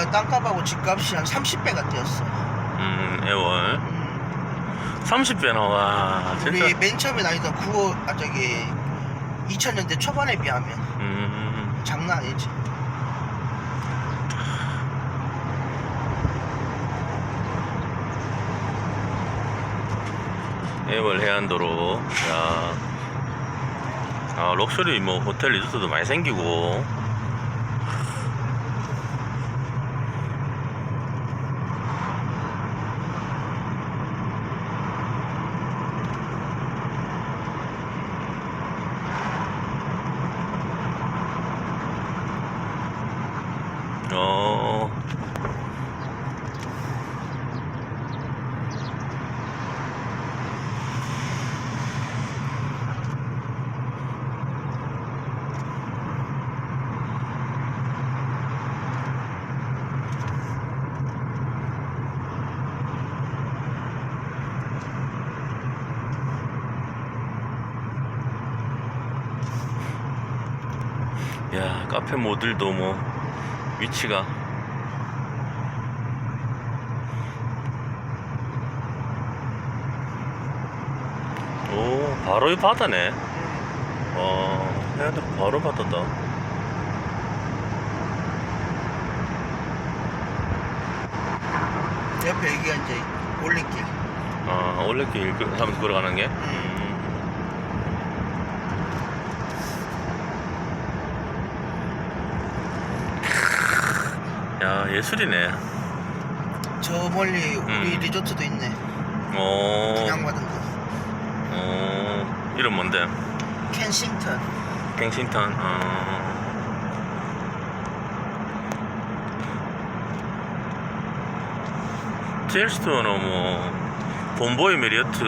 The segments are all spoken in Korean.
그러니까 땅값하고 집값이 한 30배가 뛰었어. 음, 애월. 음. 30배 나 와. 진짜. 우리 맨 처음에 다니던 9호 아 저기 2000년대 초반에 비하면 음, 장난 아니지. 애월 해안도로. 야. 아, 럭셔리 뭐 호텔 리조트도 많이 생기고. 어. 야, 카페 모들도 뭐 위치가 오, 바로 이 바다네. 어, 해안도로 바로 바다다. 옆에 여기가 이제 올림길. 아, 올레길 그- 하면서 걸어가는 게? 음. 야, 예술이네. 저 멀리 우리 음. 리조트도 있네. 어, 분양받은 거. 어, 이름 뭔데? 켄싱턴. 갱신턴, 어. 첼스토는 뭐, 본보이 메리어트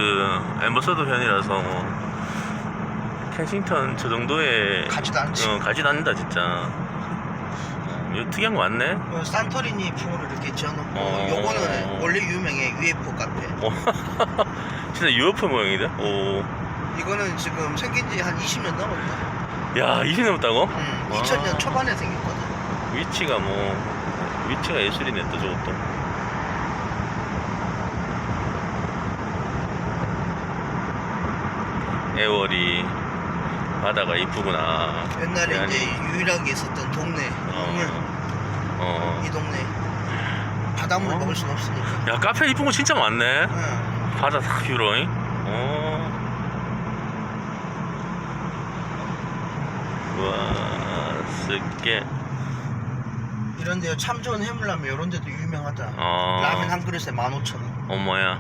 엠버서더 편이라서 뭐, 켄싱턴 저 정도의. 가지도 않지. 어, 가지도 않는다, 진짜. 어, 이거 특이한 거 많네? 어, 산토리니 풍으로 이렇게 지어놓고 어. 요거는 원래 유명해 UFO 카페. 어, 진짜 UFO 모양이다? 오. 이거는 지금 생긴 지 한 20년 넘었다. 야, 20년 넘었다고? 음, 와. 2000년 초반에 생겼거든. 위치가 뭐 위치가 예술이네 또 저것도 애월이 바다가 이쁘구나 옛날에 대안이. 이제 유일하게 있었던 동네. 동물. 어. 이 동네. 바닷물 어. 먹을 순 없으니까. 야 카페 이쁜 거 진짜 많네 응. 바다 딱 뷰로잉 어. 우와 쓸게 이런 데요 참 좋은 해물라면 이런 데도 유명하다. 어. 라면 한 그릇에 15,000원. 엄마야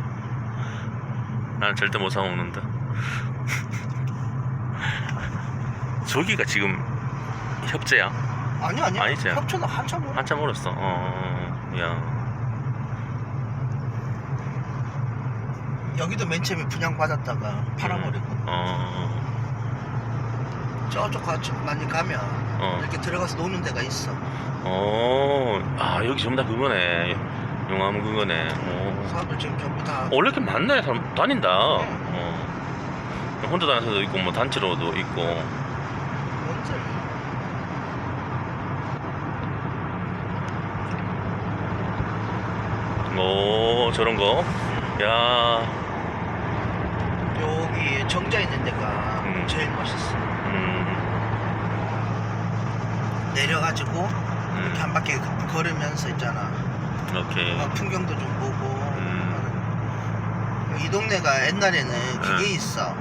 난 절대 못 사 먹는다 저기가 지금 협재야 아니 아니야. 아니지. 협조는 한참 멀어. 한참 멀었어 어, 야 여기도 맨 처음에 분양 받았다가 팔아버리고 어, 저쪽 가 많이 가면 어. 이렇게 들어가서 노는 데가 있어. 어, 아 여기 전부 다 그거네 용암 그거네 어. 사람들 지금 전부 다 원래 이렇게 많네 사람 다닌다 어. 혼자 다닐 수도 있고 뭐 단체로도 있고 뭔지 오 저런 거 야 여기 정자 있는 데가 음. 제일 멋있어. 음, 내려가지고 이렇게 음, 한 바퀴 걸으면서 있잖아. 오케이 막 풍경도 좀 보고. 음. 이 동네가 옛날에는 그게 네. 있어.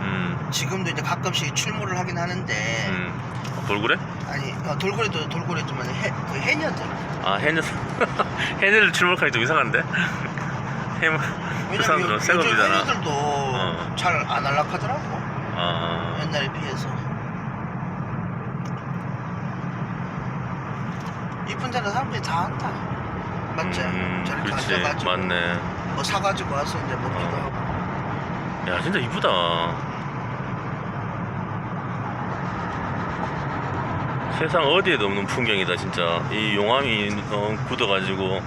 음, 지금도 이제 가끔씩 출몰을 하긴 하는데 음. 돌고래? 아니 어, 돌고래도 돌고래지만 해, 그 해녀들. 아 해녀 해녀를 출몰하기 좀 이상한데 해물 그 왜냐면 사람들은 요즘 생업이잖아 해녀들도 어. 잘 안 안락하더라고. 아 옛날에 비해서. 이쁜 데는 사람들이 다 한다. 맞지? 음, 저렇게 그렇지 앉아가지고 맞네 뭐 사가지고 와서 이제 먹기도 어. 하고. 야 진짜 이쁘다 세상 어디에도 없는 풍경이다 진짜 이 용암이 어, 굳어가지고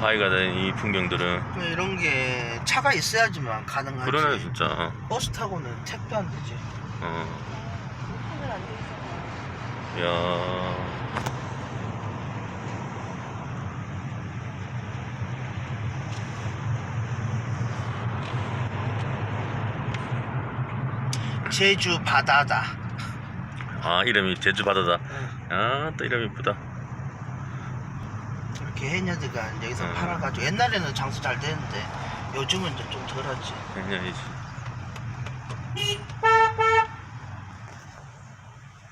바위가 된 이 풍경들은 이런 게 차가 있어야지만 가능하지. 그러네 진짜 버스 타고는 택도 안 되지. 어. 야 제주 바다다. 아 이름이 제주 바다다 아 또 이름 이쁘다 이렇게 해녀들가 여기서 음. 팔아가지고 옛날에는 장수 잘 되는데 요즘은 이제 좀 덜하지. 해녀이지